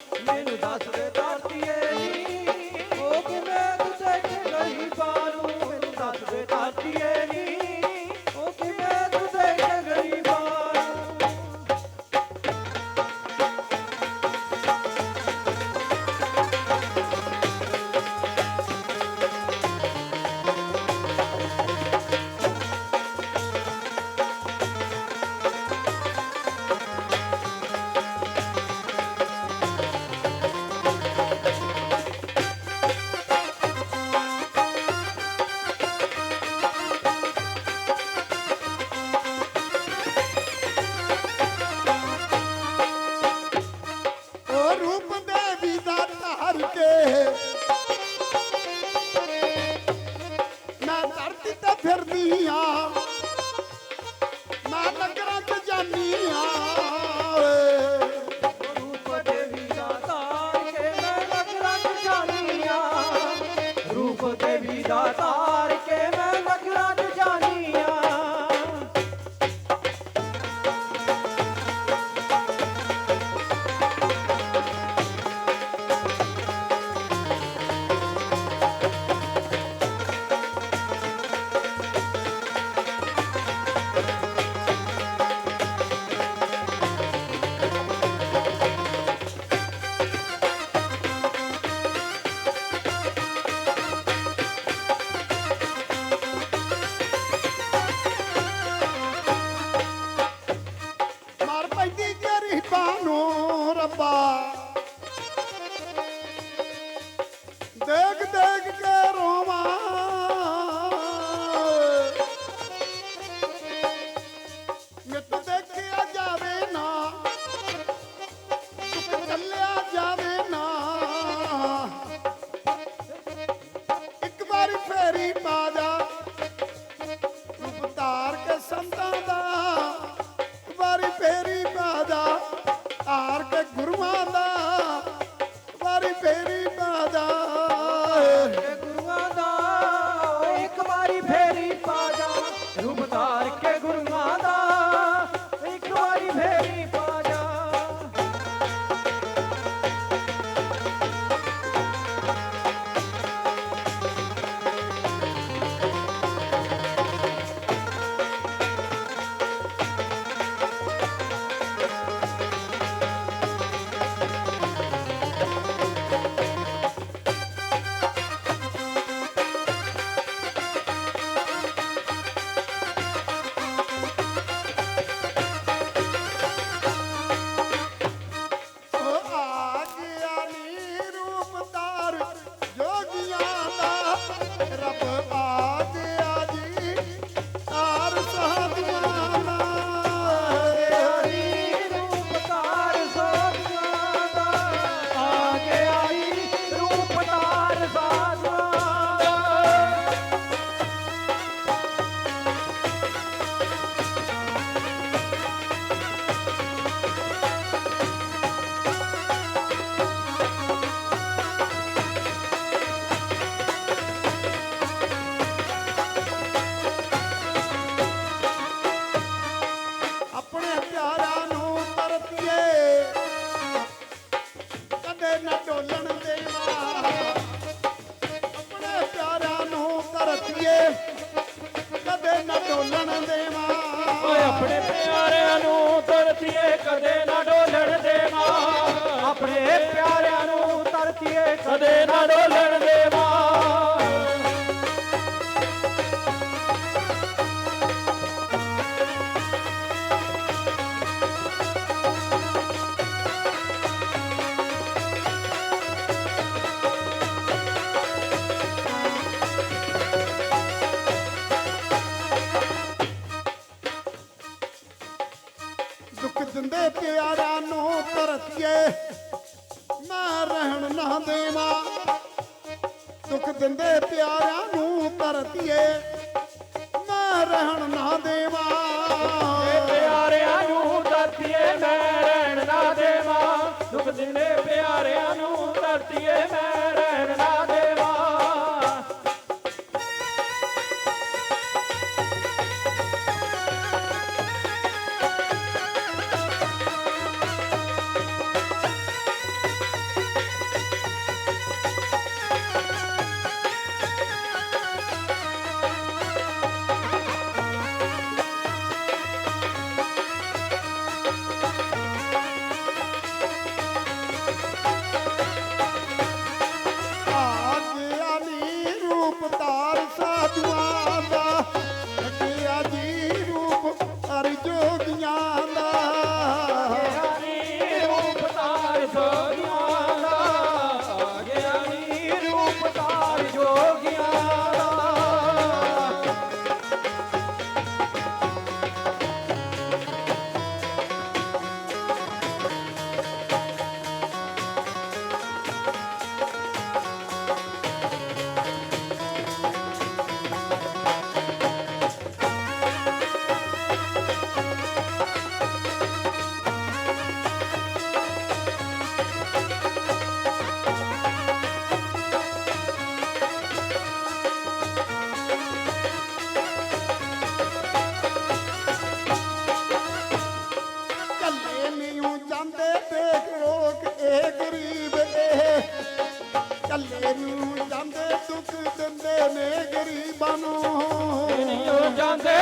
నేను దాసుడే દેખ દેખ ਰੱਖੀਏ ਮੈਂ ਰਹਿਣ ਨਾ ਦੇਵਾ। ਦੁੱਖ ਦਿੰਦੇ ਪਿਆਰਾਂ ਨੂੰ ਧਰਤੀਏ ਮੈਂ ਰਹਿਣ ਨਾ ਦੇਵਾ। ਪਿਆਰਿਆਂ ਨੂੰ ਧਰਤੀਏ ਮੈਂ ਰਹਿਣ ਨਾ ਦੇਵਾ। ਦੁੱਖ ਦਿੰਦੇ ਪਿਆਰਿਆਂ ਨੂੰ ਧਰਤੀਏ ਮੈਂ ਰਹਿਣ ਨਾ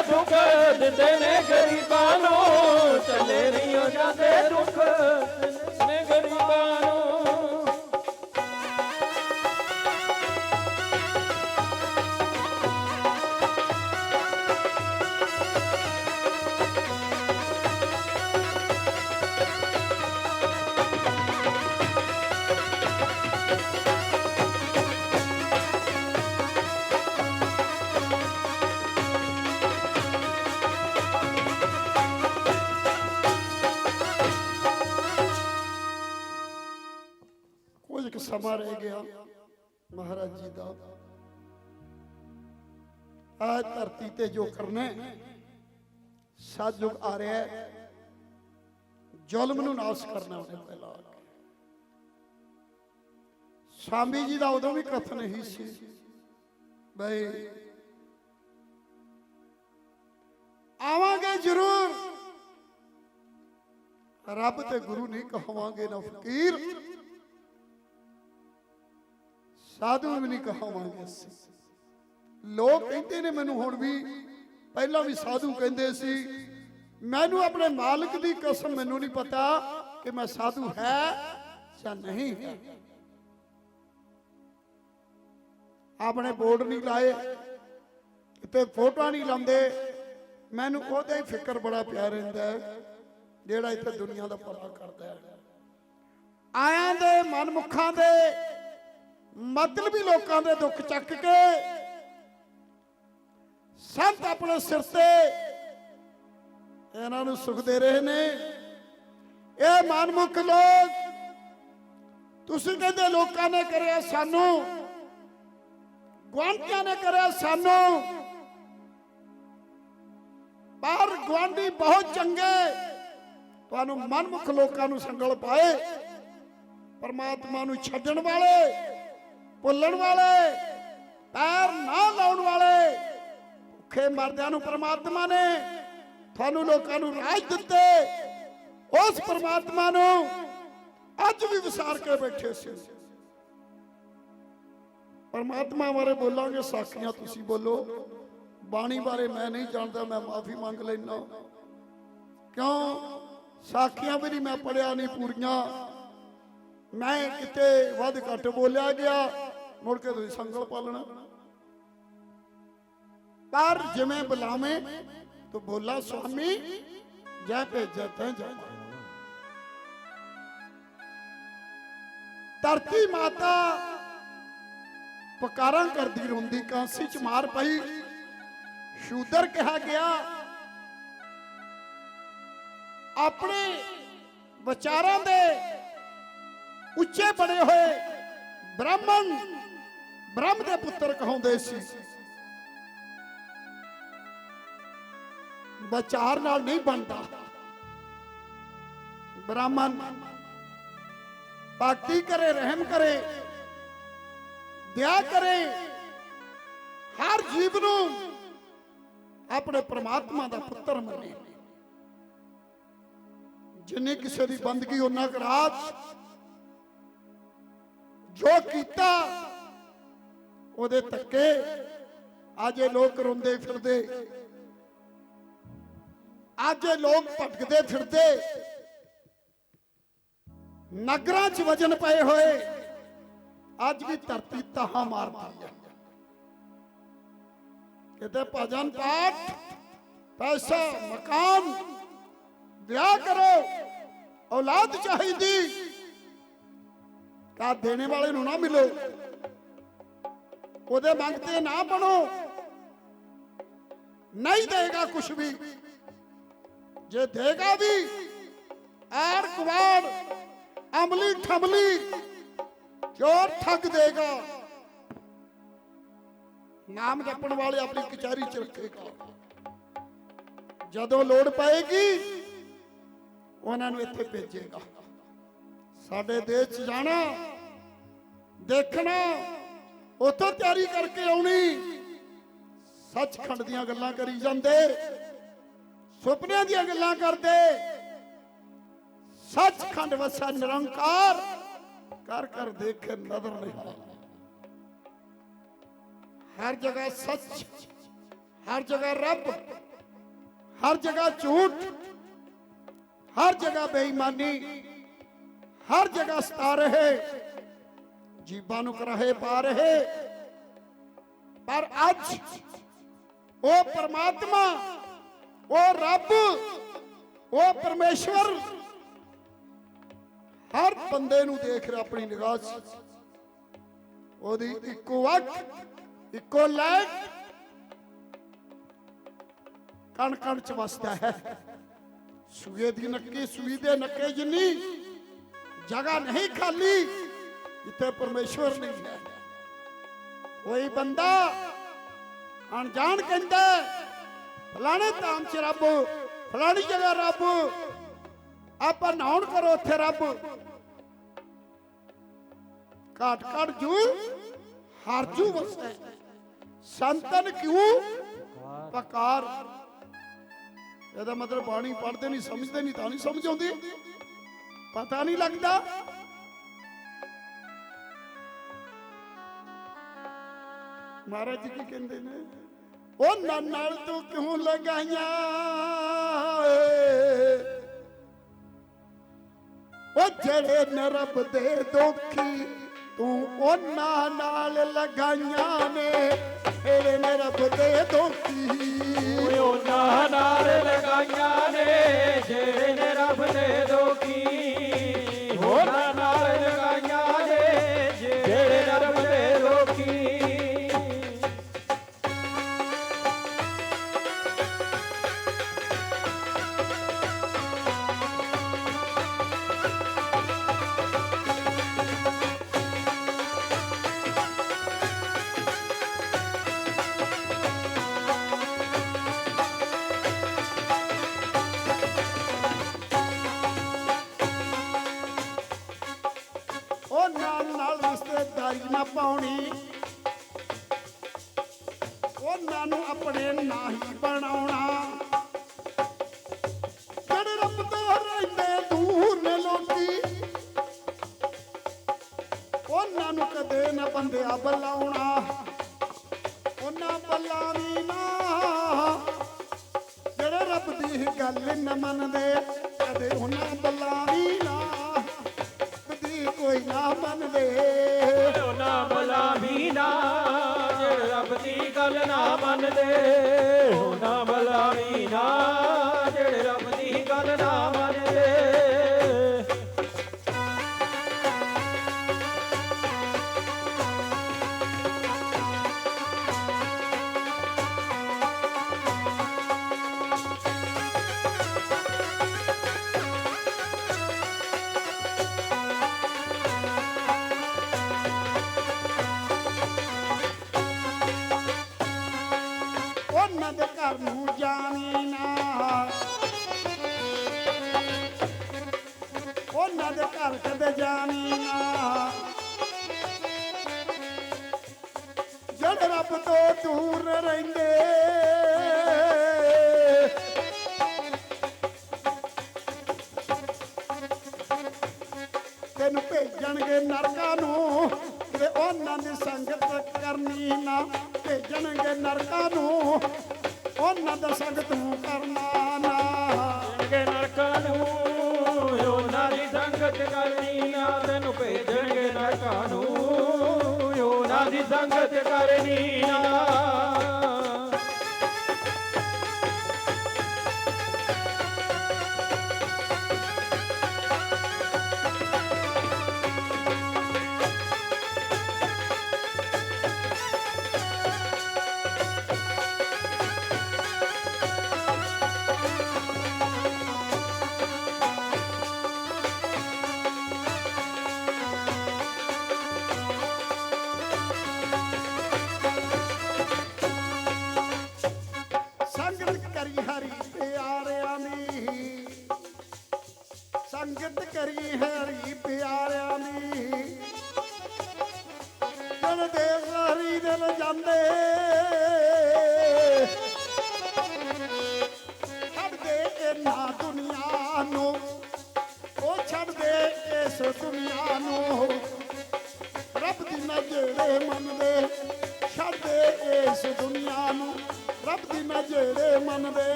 ਜਾਂਦੇ ਦੁੱਖ ਦਿੰਦੇ ਨੇ ਗਰੀਬਾਂ ਨੂੰ ਚੱਲੇ ਨਹੀਂ ਹੋ ਜਾਂਦੇ ਦੁੱਖ। ਆ ਧਰਤੀ ਤੇ ਜੋ ਕਰਨਾ ਹੈ, ਆ ਰਿਹਾ ਜ਼ੁਲਮ ਨੂੰ ਨਾਸ਼ ਕਰਨਾ ਉਹਨੇ ਪਹਿਲਾਂ ਆ ਜੀ ਦਾ ਉਦੋਂ ਵੀ ਕਥਨ ਹੀ ਸੀ ਬਈ ਆਵਾਂਗੇ ਜ਼ਰੂਰ। ਰੱਬ ਤੇ ਗੁਰੂ ਨਹੀਂ ਕਹਾਵਾਂਗੇ ਨਾ ਫਕੀਰ। ਸਾਧੂ ਵੀ ਨਹੀਂ ਕਹਾਵਾਂਗੇ ਅਸੀਂ। ਲੋਕ ਕਹਿੰਦੇ ਨੇ ਮੈਨੂੰ ਹੁਣ ਵੀ, ਪਹਿਲਾਂ ਵੀ ਸਾਧੂ ਕਹਿੰਦੇ ਸੀ, ਮੈਨੂੰ ਆਪਣੇ ਮਾਲਕ ਦੀ ਕਸਮ ਮੈਨੂੰ ਨਹੀਂ ਪਤਾ ਕਿ ਮੈਂ ਸਾਧੂ ਹੈ ਜਾਂ ਨਹੀਂ ਹੈ। ਆਪਣੇ ਬੋਰਡ ਨਹੀਂ ਲਾਏ, ਕਿਤੇ ਫੋਟੋਆਂ ਨਹੀਂ ਲਾਉਂਦੇ, ਮੈਨੂੰ ਉਹਦਾ ਹੀ ਫਿਕਰ ਬੜਾ ਪਿਆ ਰਹਿੰਦਾ ਹੈ, ਜਿਹੜਾ ਇੱਥੇ ਦੁਨੀਆ ਦਾ ਭਲਾ ਕਰਦਾ ਹੈ। ਆਇਆਂ ਦੇ ਮਨਮੁਖਾਂ ਦੇ ਮਤਲਬੀ ਲੋਕਾਂ ਦੇ ਦੁੱਖ ਚੱਕ ਕੇ ਸੰਤ ਆਪਣੇ ਸਿਰ ਤੇ। ਇਹਨਾਂ ਨੂੰ ਸੁਖ ਦੇ ਰਹੇ ਨੇ। ਇਹ ਮਨਮੁਖ ਲੋਕ, ਤੁਸੀਂ ਕਹਿੰਦੇ ਲੋਕਾਂ ਨੇ ਕਰਿਆ ਸਾਨੂੰ, ਗੁਆਂਢੀਆਂ ਨੇ ਕਰਿਆ ਸਾਨੂੰ। ਪਰ ਗੁਆਂਢੀ ਬਹੁਤ ਚੰਗੇ, ਤੁਹਾਨੂੰ ਮਨਮੁਖ ਲੋਕਾਂ ਨੂੰ ਸੰਗਲ ਪਾਏ। ਪਰਮਾਤਮਾ ਨੂੰ ਛੱਡਣ ਵਾਲੇ, ਭੁੱਲਣ ਵਾਲੇ, ਪੈਰ ਨਾ ਲਾਉਣ ਵਾਲੇ। ਭੁੱਖੇ ਮਰਦਿਆਂ ਨੂੰ ਪਰਮਾਤਮਾ ਨੇ ਤੁਹਾਨੂੰ ਲੋਕਾਂ ਨੂੰ ਰਾਜ ਦਿੱਤੇ। ਉਸ ਪਰਮਾਤਮਾ ਨੂੰ ਅੱਜ ਵੀ ਵਿਸਾਰ ਕੇ ਬੈਠੇ ਸੀ। ਪਰਮਾਤਮਾ ਬਾਰੇ ਬੋਲਾਂਗੇ, ਸਾਖੀਆਂ ਤੁਸੀਂ ਬੋਲੋ। ਬਾਣੀ ਬਾਰੇ ਮੈਂ ਨਹੀਂ ਜਾਣਦਾ, ਮੈਂ ਮਾਫੀ ਮੰਗ ਲੈਣਾ ਕਿਉਂ? ਸਾਖੀਆਂ ਵੀ ਨਹੀਂ ਮੈਂ ਪੜਿਆ ਨਹੀਂ ਪੂਰੀਆਂ। ਮੈਂ ਕਿਤੇ ਵੱਧ ਘੱਟ ਬੋਲਿਆ ਗਿਆ, ਮੁੜ ਕੇ ਤੁਸੀਂ ਸੰਗਲ ਪਾਲਣਾ। ਪਰ ਜਿਵੇਂ ਬੁਲਾਵੇਂ ਤੋ ਬੋਲਾ ਸੁਆਮੀ, ਜੈ ਭੇਜੈ ਤੈ ਜਾ ਧਰਤੀ ਮਾਤਾ ਪਕਾਰਾਂ ਕਰਦੀ ਰੋਂਦੀ, ਕਾਂਸੀ ਚ ਮਾਰ ਪਈ। ਸ਼ੂਦਰ ਕਿਹਾ ਗਿਆ, ਆਪਣੇ ਵਿਚਾਰਾਂ ਦੇ ਉੱਚੇ ਬਣੇ ਹੋਏ ਬ੍ਰਾਹਮਣ, ਬ੍ਰਹਮ ਦੇ ਪੁੱਤਰ ਕਹਾਉਂਦੇ ਸੀ। ਵਿਚਾਰ ਨਾਲ ਨਹੀਂ ਬਣਦਾ। ਬ੍ਰਾਹਮਣ ਭਗਤੀ ਕਰੇ, ਰਹਿਮ ਕਰੇ ਦਇਆ ਕਰੇ, ਹਰ ਜੀਵ ਨੂੰ ਆਪਣੇ ਪ੍ਰਮਾਤਮਾ ਦਾ ਪੁੱਤਰ ਮੰਨੇ ਜਿਨੇ ਕਿਸੇ ਦੀ ਬੰਦਗੀ ਉਹਨਾਂ ਕਰਾਤ, ਜੋ ਕੀਤਾ, ਉਹਦੇ ਤੱਕੇ ਅੱਜ ਇਹ ਲੋਕ ਰੋਂਦੇ ਫਿਰਦੇ। ਅੱਜ ਇਹ ਲੋਕ ਭਟਕਦੇ ਫਿਰਦੇ। ਨਗਰਾਂ 'ਚ ਵਜਨ ਪਏ ਹੋਏ। ਅੱਜ ਵੀ ਧਰਤੀ ਤਾਹਾ ਮਾਰਦੀ ਹੈ ਕਿਤੇ ਭਜਨ ਪਾਠ, ਪੈਸਾ, ਮਕਾਨ, ਵਿਆਹ ਕਰੋ, ਔਲਾਦ ਚਾਹੀਦੀ। ਕਾ ਦੇਣੇ ਵਾਲੇ ਨੂੰ ਨਾ ਮਿਲੋ। ਉਹਦੇ ਮੰਗਤੇ ਨਾ ਬਣੋ। ਨਹੀਂ ਦੇਗਾ ਕੁਝ ਵੀ। ਜੇ ਦੇਗਾ ਵੀ ਆੜ ਕੁਵਾੜ ਅਮਲੀ ਠਮਲੀ ਚੋਰ ਠੱਗ ਦੇਗਾ। ਨਾਮ ਜਪਣ ਵਾਲੇ ਆਪਣੀ ਕਚਹਿਰੀ ਚ ਰੱਖੇਗਾ। ਜਦੋਂ ਲੋੜ ਪਏਗੀ, ਉਹਨਾਂ ਨੂੰ ਇੱਥੇ ਭੇਜੇਗਾ। ਸਾਡੇ ਦੇਸ਼ ਚ ਜਾਣਾ, ਦੇਖਣਾ, ਉੱਥੋਂ ਤਿਆਰੀ ਕਰਕੇ ਆਉਣੀ। ਸੱਚਖੰਡ ਦੀਆਂ ਗੱਲਾਂ ਕਰੀ ਜਾਂਦੇ। ਸੁਪਨਿਆਂ ਦੀਆਂ ਗੱਲਾਂ ਕਰਦੇ। ਸੱਚਖੰਡ ਵਸਾ ਨਿਰੰਕਾਰ। ਕਰ ਕਰ ਦੇਖ ਨਜ਼ਰ ਨਹੀਂ ਹਰ ਜਗ੍ਹਾ ਸੱਚ, ਹਰ ਜਗ੍ਹਾ ਰੱਬ, ਹਰ ਜਗ੍ਹਾ ਝੂਠ, ਹਰ ਜਗ੍ਹਾ ਬੇਈਮਾਨੀ, ਹਰ ਜਗ੍ਹਾ ਸਤਾ ਰਹੇ। ਜੀਬਾਂ ਨੂੰ ਕਰਾਹੇ ਪਾ ਰਹੇ। ਪਰ ਅੱਜ ਉਹ ਪਰਮਾਤਮਾ ਉਹ ਰੱਬ, ਉਹ ਪਰਮੇਸ਼ਵਰ। ਹਰ ਬੰਦੇ ਨੂੰ ਦੇਖ ਰਿਹਾ ਆਪਣੀ ਨਿਗਾਹ 'ਚ। ਉਹਦੀ ਇੱਕੋ ਅੱਖ, ਇੱਕੋ ਲੈਟ ਕਣ ਕਣ ਚ ਵਸਦਾ ਹੈ। ਸੂਏ ਦੀ ਨੱਕੀ, ਸੂਈ ਦੇ ਨੱਕੇ ਜਿੰਨੀ ਜਗ੍ਹਾ ਨਹੀਂ ਖਾਲੀ, ਜਿੱਥੇ ਪਰਮੇਸ਼ਵਰ ਨਹੀਂ ਹੈ। ਕੋਈ ਬੰਦਾ ਅਣਜਾਣ ਕਹਿੰਦਾ ਫਲਾਣੇ ਧਾਮ ਚ ਰੱਬ, ਫਲਾਣੀ ਜਗ੍ਹਾ ਰੱਬ। ਆਪਾਂ ਨਾਉਣ ਕਰੋ ਉੱਥੇ ਰੱਬ। ਕਾਟ ਕਾਟ ਜੂ ਹਰਜੂ ਵਸੈ ਸੰਤਨ ਕਿਉ? ਪਕਾਰ। ਇਹਦਾ ਮਤਲਬ ਬਾਣੀ ਪੜ੍ਹਦੇ ਨਹੀਂ, ਸਮਝਦੇ ਨਹੀਂ, ਤਾਂ ਨਹੀਂ ਸਮਝ ਆਉਂਦੀ। ਪਤਾ ਨਹੀਂ ਲੱਗਦਾ। ਮਹਾਰਾਜ ਜੀ ਕੀ ਕਹਿੰਦੇ ਨੇ? ਉਹ ਨਾ ਨਾਲ ਤੂੰ ਕਿਉਂ ਲਗਾਈਆਂ? ਉਹ ਜਿਹੜੇ ਨਰਬ ਦੇ ਦੋਖੀ, ਤੂੰ ਉਹਨਾਂ ਨਾਲ ਲਗਾਈਆਂ ਨੇ। ਜਿਹੜੇ ਨਰਬ ਦੇ ਦੋਖੀ। ਉਹਨਾਂ ਨਾਲ ਲਗਾਈਆਂ ਨੇ, ਜਿਹੜੇ ਨੇ ਰੱਬ ਦੇ ਦੋਖੀ। ਨਾ ਪਾਉਣੀ। ਉਹਨਾਂ ਨੂੰ ਆਪਣੇ ਨਾਹੀ ਬਣਾਉਣਾ। ਉਹਨਾਂ ਸੰਗਤ ਕਰਨੀ ਨਾ ਤੈਨੂੰ ਭੇਜਣਗੇ ਨਰਕਾਂ ਨੂੰ ਉਹਨਾਂ ਦੀ ਸੰਗਤ ਕਰਨੀ ਨਾ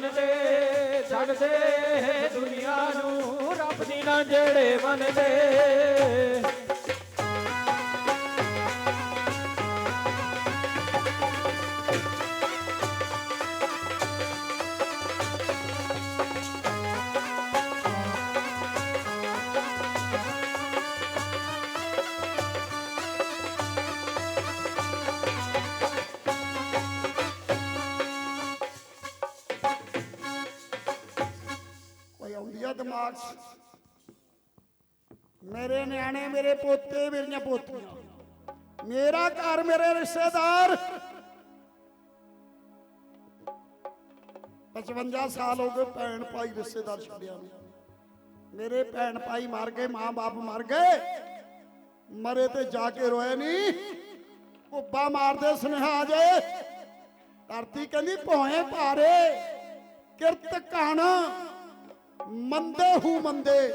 ਮੰਨਦੇ ਛੱਡਦੇ ਦੁਨੀਆ ਨੂੰ ਰੱਬ ਦੀ ਨਾ ਜਿਹੜੇ ਮੰਨਦੇ। ਦਿਮਾਗ ਮੇਰੇ ਨਿਆਣੇ ਮੇਰੇ ਪੋਤੇ ਮੇਰੀਆਂ ਪੋਤੀਆਂ। ਮੇਰਾ ਘਰ ਮੇਰੇ ਰਿਸ਼ਤੇਦਾਰ। 55 ਸਾਲ ਹੋ ਗਏ ਭੈਣ ਭਾਈ ਰਿਸ਼ਤੇਦਾਰ ਛੱਡਿਆ ਮੇਰੇ ਭੈਣ ਭਾਈ ਮਰ ਗਏ ਮਾਂ-ਬਾਪ ਮਰ ਗਏ। ਮਰੇ ਤੇ ਜਾ ਕੇ ਰੋਏ ਨਹੀਂ ਕੁੱਬਾ ਮਾਰਦੇ ਸੁਨੇਹਾ ਜੇ। ਧਰਤੀ ਕਹਿੰਦੀ ਭੋਏ ਭਾਰੇ। ਕਿਰਤ ਕਣ। ਮੰਦੇ ਹੂ ਮੰਦੇ।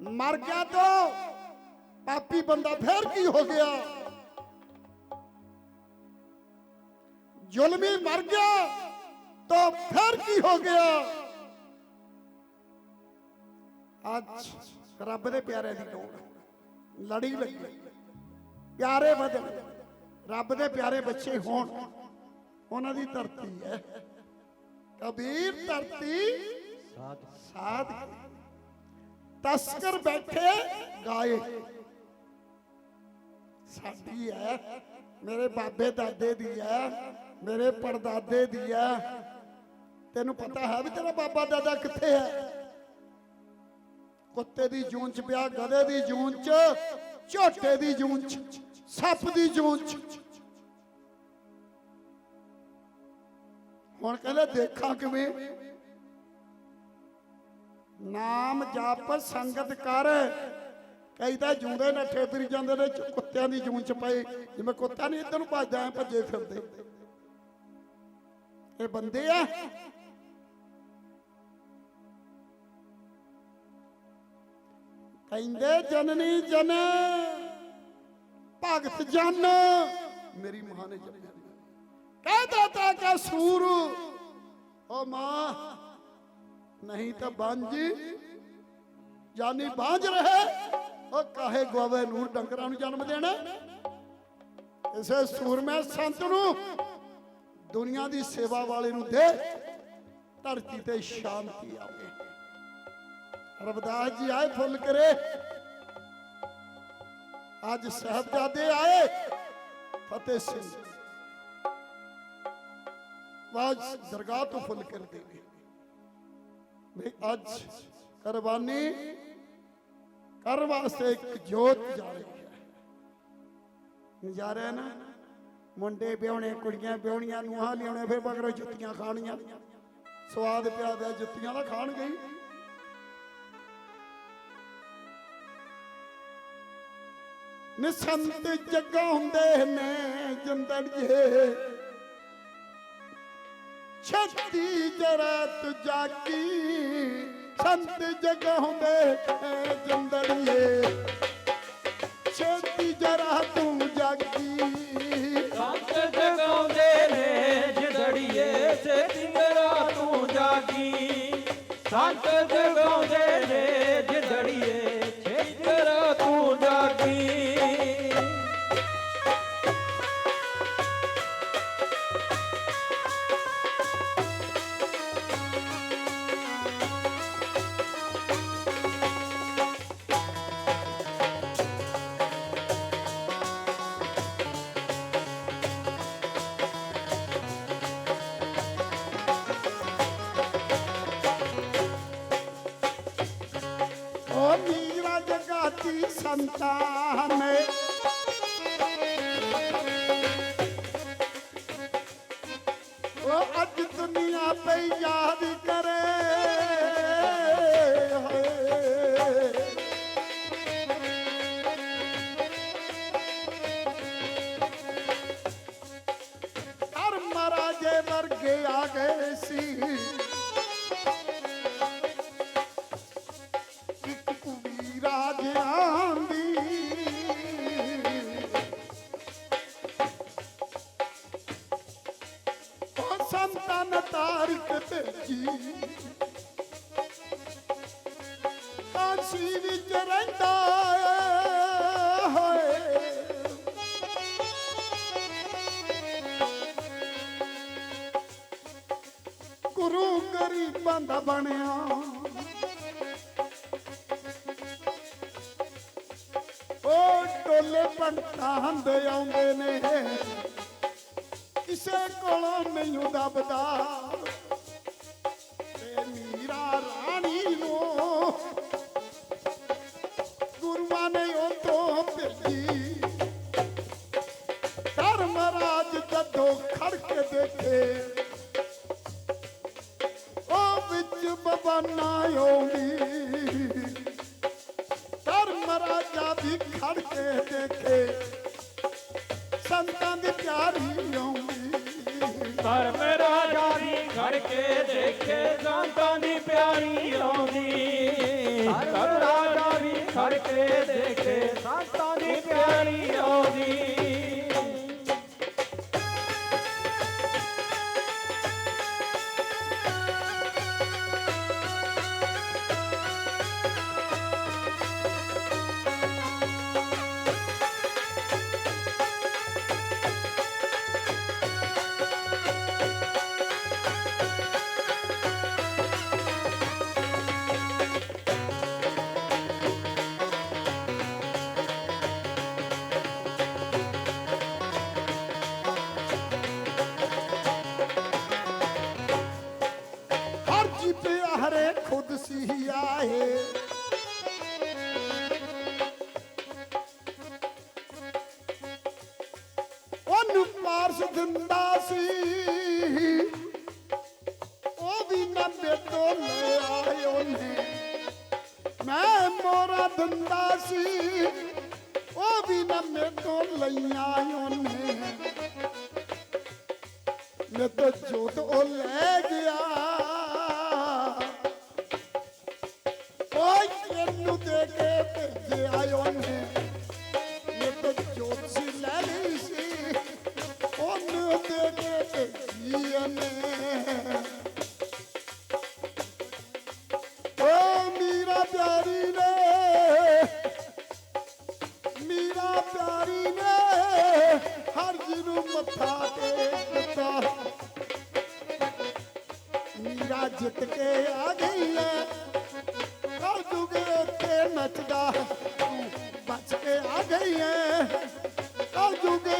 ਮਰ ਗਿਆ ਤੋ ਪਾਪੀ ਬੰਦਾ ਫੇਰ ਕੀ ਹੋ ਗਿਆ? ਜ਼ੁਲਮੀ ਮਰ ਗਿਆ ਤੋ ਫੇਰ ਕੀ ਹੋ ਗਿਆ? ਅੱਜ ਰੱਬ ਦੇ ਪਿਆਰੇ ਦੀ ਲੋੜ ਲੜੀ ਲੱਗੀ। ਪਿਆਰੇ ਵਧਣ। ਰੱਬ ਦੇ ਪਿਆਰੇ ਬੱਚੇ ਹੋਣ। ਉਹਨਾਂ ਦੀ ਧਰਤੀ ਹੈ। ਕਬੀਰ ਧਰਤੀ ਸਾਧ ਤਸਕਰ ਬੈਠੇ ਗਾਏ। ਸਾਡੀ ਹੈ ਮੇਰੇ ਬਾਬੇ ਦਾਦੇ ਦੀ ਹੈ ਮੇਰੇ ਪੜਦਾਦੇ ਦੀ ਹੈ ਤੈਨੂੰ ਪਤਾ ਹੈ ਵੀ ਤੇਰਾ ਬਾਬਾ ਦਾਦਾ ਕਿੱਥੇ ਹੈ ਕੁੱਤੇ ਦੀ ਜੂਨ ਚ ਪਿਆ ਗਧੇ ਦੀ ਜੂਨ ਚ ਝੋਟੇ ਦੀ ਜੂਨ ਚ ਸੱਪ ਦੀ ਜੂਨ ਚ ਹੁਣ ਕਹਿੰਦੇ ਦੇਖਾਂ ਕਿਵੇਂ। ਨਾਮ ਜਪ ਸੰਗਤ ਕਰ। ਕਈ ਤਾਂ ਜੂੰਦੇ ਨੱਠੇ ਫਿਰ ਜਾਂਦੇ ਨੇ, ਕੁੱਤਿਆਂ ਦੀ ਜੂਨ ਚ ਪਏ। ਜਿਵੇਂ ਕੁੱਤਾ ਨਹੀਂ, ਇੱਧਰ ਨੂੰ ਭੱਜਦਾ ਐ ਭੱਜੇ ਫਿਰਦੇ। ਇਹ ਬੰਦੇ ਆ। ਕਹਿੰਦੇ, ਜਨਨੀ ਜਨ, ਭਗਤ ਜਨ। ਮੇਰੀ ਮਾਂ ਨੇ ਜਨਮ ਕਹਿ ਤਾ ਕਾ ਸੂਰ। ਓ ਮਾਂ, ਨਹੀਂ ਤਾਂ ਬੰਜ ਜਾਨੀ ਬਾਂਝ ਰਹੇ। ਓ ਕਾਹੇ ਗਵਾਵੇ ਨੂਰ ਡੰਗਰਾਂ ਨੂੰ ਜਨਮ ਦੇਣਾ। ਇਸੇ ਸੂਰਮੇ ਸੰਤ ਨੂੰ ਦੁਨੀਆ ਦੀ ਸੇਵਾ ਵਾਲੇ ਨੂੰ ਦੇ। ਧਰਤੀ ਤੇ ਸ਼ਾਂਤੀ ਆਵੇ। ਰਬਦਾਸ ਜੀ ਆਏ ਫੁੱਲ ਕਰੇ। ਅੱਜ ਸਹਬਜ਼ਾਦੇ ਆਏ। ਫਤਿਹ ਸਿੰਘ। ਵਾਜ ਦਰਗਾਹ ਤੋਂ ਫੁੱਲ ਕਰ ਦੇਗੇ ਵੀ ਅੱਜ ਕੁਰਬਾਨੀ ਕਰ ਵਾਸਤੇ ਇੱਕ ਜੋਤ ਜਾ ਰਹੀ ਹੈ। ਨਜ਼ਾਰਾ ਨਾ, ਮੁੰਡੇ ਵਿਆਹਣੇ, ਕੁੜੀਆਂ ਵਿਆਹਣੀਆਂ, ਨੂੰਹਾਂ ਲਿਆਉਣੇ, ਫਿਰ ਮਗਰੋਂ ਜੁੱਤੀਆਂ ਖਾਣੀਆਂ। ਸਵਾਦ ਪਿਆ ਦਿਆ ਜੁੱਤੀਆਂ ਦਾ ਖਾਣ ਗਈ ਨਿਸੰਤ ਜੱਗਾ ਹੁੰਦੇ ਨੇ ਜਿੰਦੜੀਏ ਛੱਤੀ ਜਰਾ ਤੂੰ ਜਾਗੀ। ਸੰਤ ਜਗ ਹੁੰਦੇ ਐ ਜੰਦੜੀਏ। ਛੱਤੀ ਜਰਾ ਤੂੰ ਜਾਗੀ। ਸੰਤ ਜਗਾਉਂਦੇ ਨੇ ਜਿਦੜੀਏ ਸੇ ਤਿੰਗਰਾ ਤੂੰ ਜਾਗੀ। ਸੰਤ ਜਗਾਉਂਦੇ ਨੇ ਸੰਤਾਨ। ਉਹ ਅੱਜ ਦੁਨੀਆ ਪਈ ਯਾਦ ਕਰੇ। ਤਨ ਤਾਰ ਕੇ ਭੇਜੀ ਕਾਂਸੀ ਵਿੱਚ ਰਹਿੰਦਾ ਹੋਏ ਦਾ ਬਣਿਆ। ਓ ਟੋਲੇ ਪੰਡਤਾਂ ਹੰਦ ਆਉਂਦੇ ਨੇ। ਕਿਸੇ ਕੋਲੋਂ ਨਹੀਂ ਦਬਦਾ। ਤੇ ਮੀਰਾ ਰਾਣੀ ਨੂੰ ਗੁਰੂਆਂ ਨੇ ਉਤੋਂ ਭੇਜੀ। ਧਰਮਰਾਜ ਜਦੋਂ ਖੜ ਕੇ ਦੇਖੇ, ਉਹ ਵਿੱਚ ਬਵਾਨਾ ਆਉਂਦੀ। ਧਰਮਰਾਜਾ ਵੀ ਖੜ ਕੇ ਦੇਖੇ, ਸੰਤਾਂ ਦੀ ਪਿਆਰੀ ਆਉਂਦੀ। ਧਰਮ ਰਾਜਾ ਵੀ ਖੜ ਕੇ ਦੇਖੇ ਸੰਤਾਂ ਦੀ ਪਿਆਰੀ ਆਉਂਦੀ। ਧਰਮ ਰਾਜਾ ਵੀ ਖੜ ਕੇ ਦੇਖੇ ਸੰਤਾਂ ਦੀ ਪਿਆਰੀ ਆਉਂਦੀ। ਹਰ ਜੀ ਪਿਆਰੇ ਖੁਦ ਸੀ ਆਏ। ਉਹਨੂੰ ਪਾਰਸ ਦਿੰਦਾ ਸੀ। ਉਹ ਵੀ ਨਾ ਤੋਂ ਲੈ ਆਏ ਉਹਨੇ ਮੈਂ ਮੋਰਾ ਦਿੰਦਾ ਸੀ। ਉਹ ਵੀ ਨਾ ਤੋਂ ਲਈਆਂ ਉਹਨੇ ਮੈਂ ਤਾਂ ਜੋਤ ਉਹ ਲੈ ਗਿਆ। ਜਿੱਤ ਕੇ ਆ ਗਈ ਐ। ਉੱਥੇ ਤੂੰ ਬਚ ਕੇ ਆ ਗਈ ਐ ਕਰ ਦੂਗੇ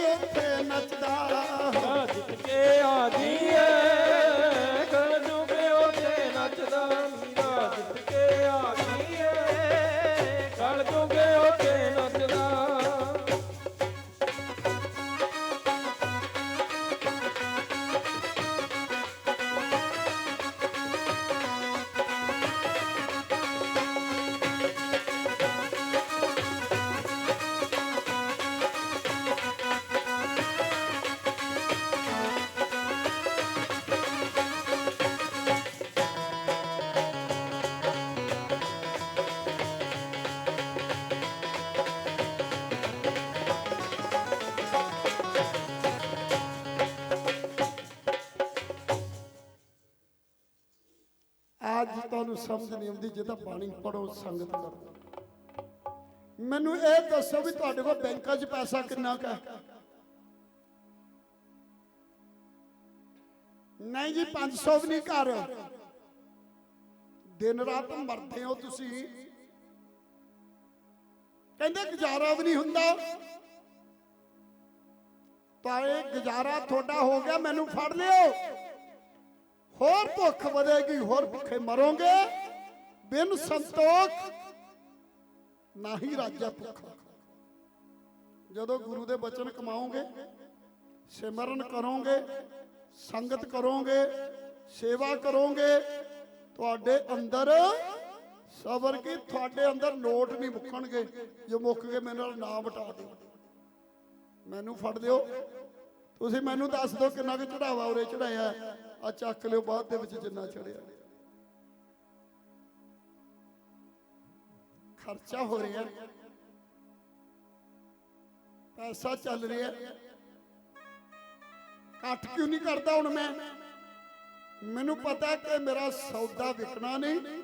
ਅੱਜ ਤੁਹਾਨੂੰ ਸਮਝ ਨਹੀਂ ਆਉਂਦੀ, ਜੇ ਬਾਣੀ ਪੜੋ ਸੰਗਤ ਕਰੋ ਮੈਨੂੰ ਇਹ ਦੱਸੋ ਵੀ ਤੁਹਾਡੇ ਕੋਲ ਬੈਂਕਾਂ 'ਚ ਪੈਸਾ ਕਿੰਨਾ ਕੁ ਨਹੀਂ ਜੀ 500 ਵੀ ਨਹੀਂ ਘਰ। ਦਿਨ ਰਾਤ ਮਰਦੇ ਹੋ ਤੁਸੀਂ। ਕਹਿੰਦੇ ਗੁਜ਼ਾਰਾ ਵੀ ਨਹੀਂ ਹੁੰਦਾ। ਤਾਂ ਇਹ ਗੁਜ਼ਾਰਾ ਤੁਹਾਡਾ ਹੋ ਗਿਆ, ਮੈਨੂੰ ਫੜ ਲਿਓ। ਹੋਰ ਭੁੱਖ ਵਧੇਗੀ, ਹੋਰ ਭੁੱਖੇ ਮਰੋਗੇ। ਬਿਨ ਸੰਤੋਖ ਨਹੀਂ ਰਾਜਾ ਭੁੱਖਾ। ਜਦੋਂ ਗੁਰੂ ਦੇ ਬਚਨ ਕਮਾਓਗੇ, ਸਿਮਰਨ ਕਰੋਗੇ, ਸੰਗਤ ਕਰੋਗੇ, ਸੇਵਾ ਕਰੋਗੇ, ਤੁਹਾਡੇ ਅੰਦਰ, ਸਬਰ ਕੀ, ਤੁਹਾਡੇ ਅੰਦਰ ਨੋਟ ਨਹੀਂ ਮੁੱਕਣਗੇ। ਜੋ ਮੁੱਕ ਗਏ, ਮੇਰੇ ਨਾਲ ਨਾ ਵਟਾ ਦਿਓ। ਮੈਨੂੰ ਫੜ ਦਿਓ। ਤੁਸੀਂ ਮੈਨੂੰ ਦੱਸ ਦਿਓ ਕਿੰਨਾ ਕੁ ਚੜਾਵਾ ਉਰੇ ਚੜਾਇਆ ਆ ਚੱਕ ਲਿਓ, ਬਾਅਦ ਦੇ ਵਿੱਚ ਜਿੰਨਾ ਚੜਿਆ। ਖਰਚਾ ਹੋ ਰਿਹਾ। ਪੈਸਾ ਚੱਲ ਰਿਹਾ। ਘੱਟ ਕਿਉਂ ਨਹੀਂ ਕਰਦਾ ਹੁਣ ਮੈਂ? ਮੈਨੂੰ ਪਤਾ ਕਿ ਮੇਰਾ ਸੌਦਾ ਵਿਕਣਾ ਨਹੀਂ।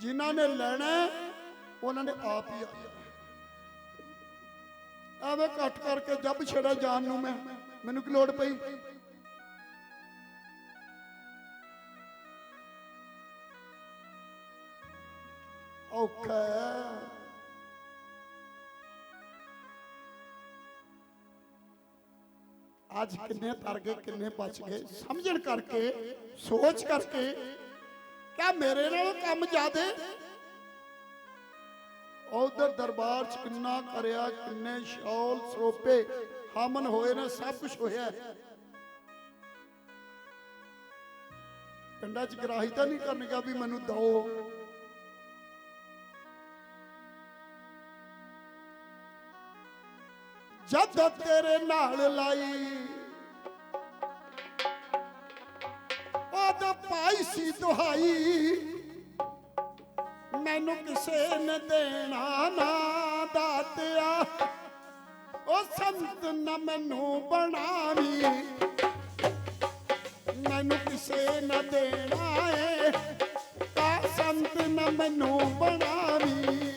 ਜਿਨ੍ਹਾਂ ਨੇ ਲੈਣਾ, ਉਹਨਾਂ ਨੇ ਆਪ ਹੀ ਆ ਕੱਟ ਕਰਕੇ ਜੱਬ ਛੇੜਾ ਜਾਣ ਨੂੰ ਮੈਂ। ਮੈਨੂੰ ਕੀ ਲੋੜ ਪਈ? ਔਖਾ। ਅੱਜ ਕਿੰਨੇ ਤਰ ਗਏ, ਕਿੰਨੇ ਬਚ ਗਏ, ਸਮਝਣ ਕਰਕੇ, ਸੋਚ ਕਰਕੇ ਕਿਆ ਮੇਰੇ ਨਾਲੋਂ ਕੰਮ ਜ਼ਿਆਦੇ। ਉਧਰ ਦਰਬਾਰ ਚ ਕਿੰਨਾ ਕਰਿਆ, ਕਿੰਨੇ ਸ਼ੌਲ ਸਰੋਪੇ, ਹਮਨ ਹੋਏ ਨੇ, ਸਭ ਕੁਝ ਹੋਇਆ। ਪਿੰਡਾਂ ਚ ਗਰਾਹੀ ਤਾਂ ਨਹੀਂ ਕਰਨਗਾ ਵੀ ਮੈਨੂੰ ਦੋ ਜਦ ਤੇਰੇ ਨਾਲ ਲਾਈ। ਉਹਦਾ ਪਾਈ ਸੀ ਦੁਹਾਈ। ਮੈਨੂੰ ਕਿਸੇ ਨੇ ਦੇਣਾ ਨਾ ਦਾਤਿਆ। ਉਹ ਸੰਤ ਨਾ ਮੈਨੂੰ ਬਣਾਵੀ। ਮੈਨੂੰ ਕਿਸੇ ਨਾ ਦੇਣਾ ਏ। ਕਾ ਸੰਤ ਨਾ ਮੈਨੂੰ ਬਣਾਵੀ।